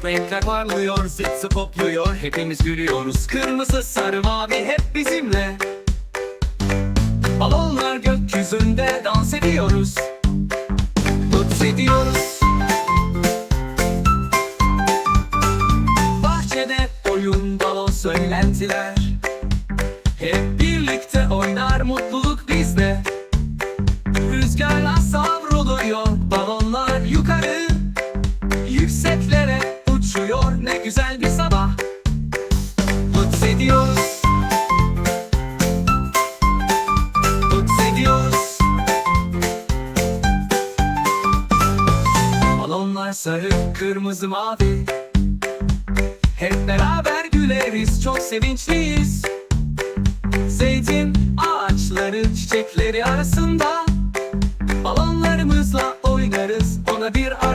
Renkler parlıyor, zıt zıp hopluyor. Hepimiz gülüyoruz Kırmızı, sarı, mavi hep bizimle. Balonlar gökyüzünde dans ediyoruz. Dans ediyoruz. Bahçede oyun, balon, söylentiler. Hep birlikte oynar güzel bir sabah. Mutlu ediyoruz Balonlar sarı, kırmızı, mavi. Hep beraber güleriz, çok sevinçliyiz. Zeytin ağaçları, çiçekleri arasında Balonlarımızla oynarız, ona bir ara